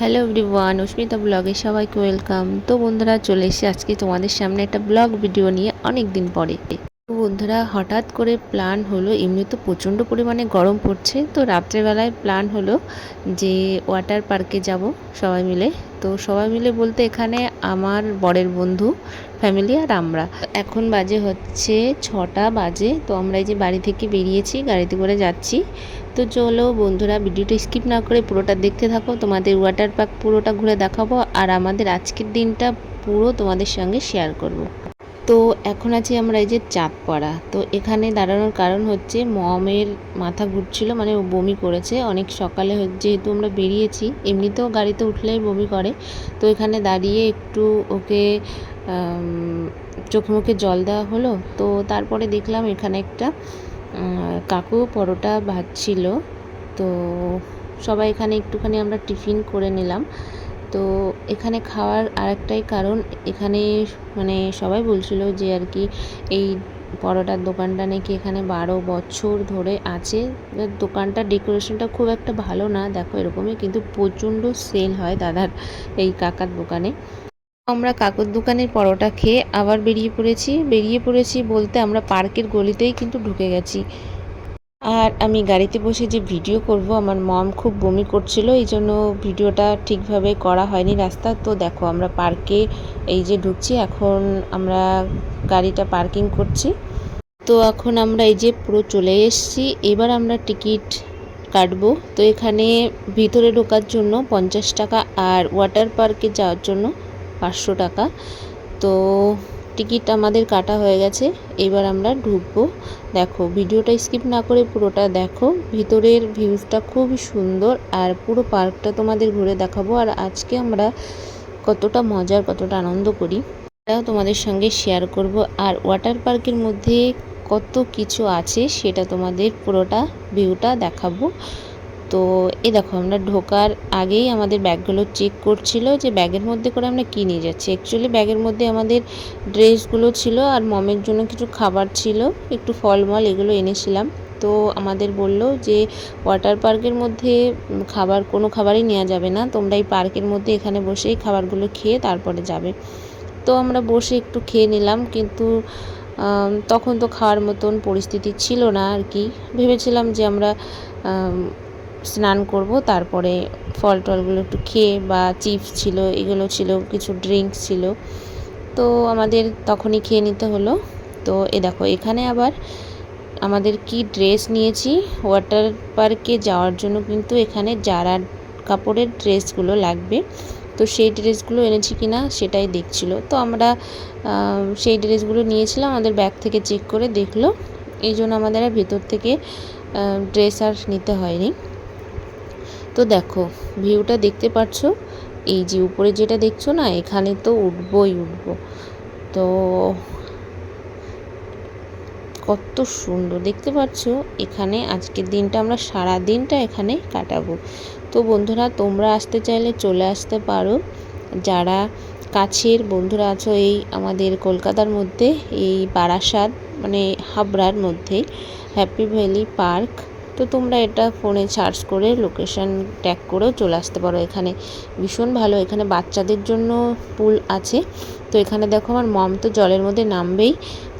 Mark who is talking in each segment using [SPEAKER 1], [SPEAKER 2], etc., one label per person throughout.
[SPEAKER 1] Hello everyone অস্মিতা ব্লগে সবাইকে welcome তো বন্ধুরা, চলে এসে আজকে তোমাদের সামনে একটা ব্লগ ভিডিও নিয়ে অনেক দিন পরে। বন্ধুরা, হঠাৎ করে প্ল্যান হলো, এমনি তো প্রচণ্ড পরিমাণে গরম পড়ছে, তো রাত্রেবেলায় প্ল্যান হলো যে ওয়াটার পার্কে যাব সবাই মিলে। তো সবাই মিলে বলতে এখানে আমার বরের বন্ধু ফ্যামিলি আর আমরা। এখন বাজে হচ্ছে ছটা বাজে, তো আমরা এই যে বাড়ি থেকে বেরিয়েছি, গাড়িতে করে যাচ্ছি। তো চলো বন্ধুরা ভিডিওটা স্কিপ না করে পুরোটা দেখতে থাকো। তোমাদের ওয়াটার পার্ক পুরোটা ঘুরে দেখাবো, আর আমাদের আজকের দিনটা পুরো তোমাদের সঙ্গে শেয়ার করব। তো এখন আছি আমরা এই যে চাঁদপাড়া। তো এখানে দাঁড়ানোর কারণ হচ্ছে মমের মাথা ঘুরছিল মানে ও বমি করেছে। অনেক সকালে যেহেতু আমরা বেরিয়েছি, এমনিতেও গাড়িতে উঠলেই বমি করে। তো এখানে দাঁড়িয়ে একটু ওকে চোখে মুখে জল দেওয়া হলো। তো তারপরে দেখলাম এখানে একটা কাকু পরোটা ভাজছিল। তো সবাই এখানে একটুখানি আমরা টিফিন করে নিলাম। তো এখানে খাওয়ার আরেকটাই কারণ, এখানে মানে সবাই বলছিল যে আর কি এই পরোটার দোকানটা নাকি এখানে বারো বছর ধরে আছে। এবার দোকানটার ডেকোরেশনটা খুব একটা ভালো না, দেখো এরকমই কিন্তু প্রচণ্ড সেল হয় দাদার এই কাকার দোকানে। আমরা কাকুর দোকানের পরোটা খেয়ে আবার বেরিয়ে পড়েছি। বেরিয়ে পড়েছি বলতে আমরা পার্কের গলিতেই কিন্তু ঢুকে গেছি। আর আমি গাড়িতে বসে যে ভিডিও করব, আমার মম খুব বমি করছিল, এই জন্য ভিডিওটা ঠিকভাবে করা হয়নি রাস্তা। তো দেখো, আমরা পার্কে এই যে ঢুকছি, এখন আমরা গাড়িটা পার্কিং করছি। তো এখন আমরা এই যে পুরো চলে এসেছি, এবার আমরা টিকিট কাটবো। তো এখানে ভিতরে ঢোকার জন্য পঞ্চাশ টাকা আর ওয়াটার পার্কে যাওয়ার জন্য পাঁচশো টাকা। তো টিকিট আমাদের কাটা হয়ে গেছে, এবার আমরা ঢুকবো। দেখো, ভিডিওটা স্কিপ না করে পুরোটা দেখো। ভিতরের ভিউজটা খুবই সুন্দর, আর পুরো পার্কটা তোমাদের ঘুরে দেখাবো। আর আজকে আমরা কতটা মজার, কতটা আনন্দ করি, সেটাও তোমাদের সঙ্গে শেয়ার করব। আর ওয়াটার পার্কের মধ্যে কত কিছু আছে, সেটা তোমাদের পুরোটা ভিউটা দেখাবো। তো এই দেখো আমরা ঢোকার আগেই আমাদের ব্যাগগুলো চেক করছিল যে ব্যাগের মধ্যে করে আমরা কী নিয়ে যাচ্ছি। অ্যাকচুয়ালি ব্যাগের মধ্যে আমাদের ড্রেসগুলো ছিল আর মমের জন্য কিছু খাবার ছিল একটু ফলমল এগুলো এনেছিলাম। তো আমাদের বলল যে ওয়াটার পার্কের মধ্যে খাবার কোনো খাবারই নেওয়া যাবে না তোমরা এই পার্কের মধ্যে এখানে বসেই খাবারগুলো খেয়ে তারপরে যাবে। তো আমরা বসে একটু খেয়ে নিলাম কিন্তু তখন তো খাওয়ার মতন পরিস্থিতি ছিল না আর কি। ভেবেছিলাম যে আমরা আম, স্নান করব, তারপরে ফল টলগুলো একটু খেয়ে বা চিপস ছিল, এগুলো ছিল, কিছু ড্রিঙ্কস ছিল। তো আমাদের তখনই খেয়ে নিতে হলো। তো এ দেখো, এখানে আবার আমাদের কি ড্রেস নিয়েছি, ওয়াটার পার্কে যাওয়ার জন্য কিন্তু এখানে যারা কাপড়ের ড্রেসগুলো লাগবে। তো সেই ড্রেসগুলো এনেছি কি না, সেটাই দেখছিল। তো আমরা সেই ড্রেসগুলো নিয়েছিলাম, আমাদের ব্যাগ থেকে চেক করে দেখল। এই জন্য আমাদের ভেতর থেকে ড্রেস আর নিতে হয়নি। তো দেখো, ভিউটা দেখতে পাচ্ছ এই যে উপরে যেটা দেখছ না, এখানে তো উঠবই উঠব। তো কত সুন্দর, দেখতে পাচ্ছ এখানে আজকের দিনটা আমরা সারা দিনটা এখানে কাটাবো। তো বন্ধুরা, তোমরা আসতে চাইলে চলে আসতে পারো। যারা কাছের বন্ধুরা আছো এই আমাদের কলকাতার মধ্যে, এই বারাসাত মানে হাবড়ার মধ্যে, হ্যাপি ভ্যালি পার্ক তো তোমরা এটা ফোনে সার্চ করে লোকেশন ট্যাগ করেও চলে আসতে পারো এখানে। ভীষণ ভালো, এখানে বাচ্চাদের জন্য পুল আছে। তো এখানে দেখো আমার মম তো জলের মধ্যে নামবেই।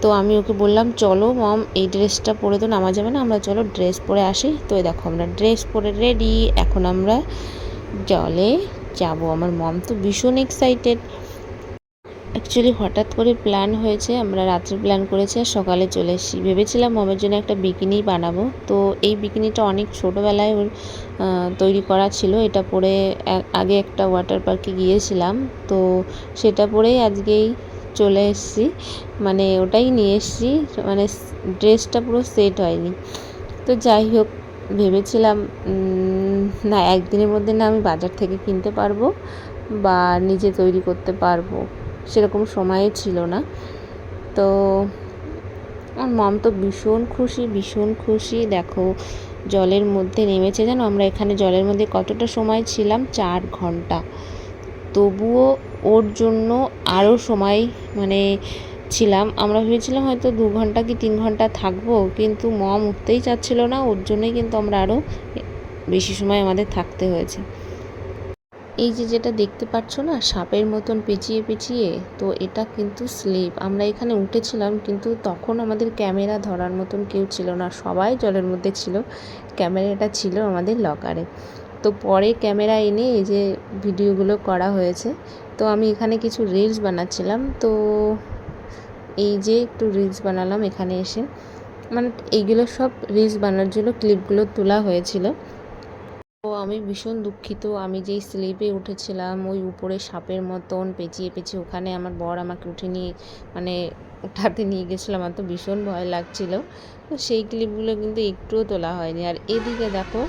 [SPEAKER 1] তো আমি ওকে বললাম, চলো মম, এই ড্রেসটা পরে তো নামা যাবে না, আমরা চলো ড্রেস পরে আসি। তো দেখো আমরা ড্রেস পরে রেডি, এখন আমরা জলে যাব। আমার মম তো ভীষণ এক্সাইটেড অ্যাকচুয়ালি হঠাৎ করে প্ল্যান হয়েছে, আমরা রাত্রে প্ল্যান করেছি আর সকালে চলে এসেছি। ভেবেছিলাম মমের জন্য একটা বিকিনি বানাবো। তো এই বিকিনিটা অনেক ছোটোবেলায় ওর তৈরি করা ছিল। এটা পরে আগে একটা ওয়াটার পার্কে গিয়েছিলাম। তো সেটা পরেই আজকেই চলে এসেছি। মানে ওটাই নিয়ে এসেছি। মানে ড্রেসটা পুরো সেট হয়নি। তো যাই হোক, ভেবেছিলাম না, একদিনের মধ্যে না আমি বাজার থেকে কিনতে পারব বা নিজে তৈরি করতে পারব। সেরকম সময়ও ছিল না। তো আমার মম তো ভীষণ খুশি ভীষণ খুশি। দেখো, জলের মধ্যে নেমেছে। জানো, আমরা এখানে জলের মধ্যে কতটা সময় ছিলাম? চার ঘণ্টা। তবুও ওর জন্য আরও সময় মানে ছিলাম। আমরা ভেবেছিলাম হয়তো দু ঘণ্টা কি তিন ঘণ্টা থাকব, কিন্তু মম উঠতেই চাচ্ছিল না। ওর জন্যই কিন্তু আমরা আরও বেশি সময় আমাদের থাকতে হয়েছে। এই যে যেটা দেখতে পাচ্ছ না, সাপের মতন পেঁচিয়ে পেঁচিয়ে, তো এটা কিন্তু স্লিপ আমরা এখানে উঠেছিলাম, কিন্তু তখন আমাদের ক্যামেরা ধরার মতন কেউ ছিল না, সবাই জলের মধ্যে ছিল। ক্যামেরাটা ছিল আমাদের লকারে। তো পরে ক্যামেরা এনে এই যে ভিডিওগুলো করা হয়েছে, তো আমি এখানে কিছু রিলস বানাচ্ছিলাম। তো এই যে একটু রিলস বানালাম এখানে এসে। মানে এইগুলো সব রিলস বানানোর জন্য ক্লিপগুলো তোলা হয়েছিল। তো আমি ভীষণ দুঃখিত। আমি যেই স্লিপে উঠেছিলাম, ওই উপরে সাপের মতন পেঁচিয়ে পেঁচিয়ে ওখানে আমার বর আমাকে উঠে নিয়ে মানে উঠাতে নিয়ে গেছিল। আমার তো ভীষণ ভয় লাগছিল। তো সেই ক্লিপগুলো কিন্তু একটুও তোলা হয়নি। আর এদিকে দেখো,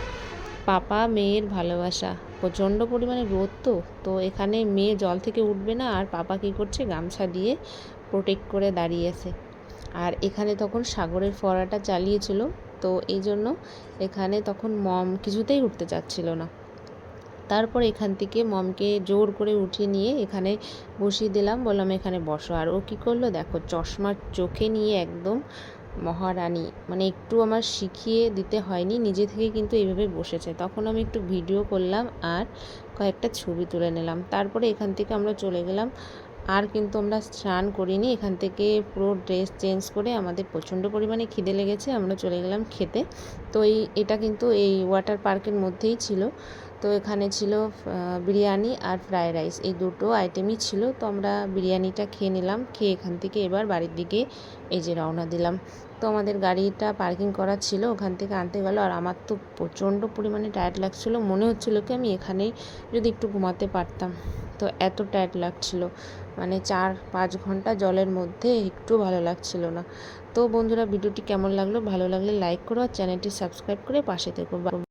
[SPEAKER 1] পাপা মেয়ের ভালোবাসা। প্রচণ্ড পরিমাণে রোদ তো তো এখানে মেয়ে জল থেকে উঠবে না। আর পাপা কী করছে? গামছা দিয়ে প্রোটেক্ট করে দাঁড়িয়েছে আর এখানে তখন সাগরের ফোয়ারাটা চালিয়েছিল, তো এই জন্য এখানে তখন মম কিছুতেই উঠতে চাচ্ছিল না। তারপর এখান থেকে মমকে জোর করে উঠিয়ে নিয়ে এখানে বসিয়ে দিলাম, বললাম, এখানে বসো। আর ও কী করল, দেখো, চশমার চোখে নিয়ে একদম মহারানী মানে একটু আমার শিখিয়ে দিতে হয়নি, নিজে থেকে কিন্তু এইভাবে বসেছে। তখন আমি একটু ভিডিও করলাম আর কয়েকটা ছবি তুলে নিলাম। তারপরে এখান থেকে আমরা চলে গেলাম আর কিন্তু আমরা স্নান করিনি, এখান থেকে পুরো ড্রেস চেঞ্জ করে আমাদের প্রচণ্ড পরিমাণে খিদে লেগেছে, আমরা চলে গেলাম খেতে। তো এই, এটা কিন্তু এই ওয়াটার পার্কের মধ্যেই ছিল। তো এখানে ছিল বিরিয়ানি আর ফ্রায়েড রাইস এই দুটো আইটেমই ছিল। তো আমরা বিরিয়ানিটা খেয়ে নিলাম, খেয়ে এখান থেকে এবার বাড়ির দিকে এই যে রওনা দিলাম। তো আমাদের গাড়িটা পার্কিং করা ছিল, ওখান থেকে আনতে গেল। আর আমার তো প্রচণ্ড পরিমাণে টায়ার্ড লাগছিল। মনে হচ্ছিল কি আমি এখানেই যদি একটু ঘুমাতে পারতাম। তো এত টায়ার্ড লাগছিল। মানে চার পাঁচ ঘণ্টা জলের মধ্যে একটু ভালো লাগছিল না। তো বন্ধুরা, ভিডিওটি কেমন লাগল? ভালো লাগলে লাইক করো আর চ্যানেলটি সাবস্ক্রাইব করে পাশে থেকো।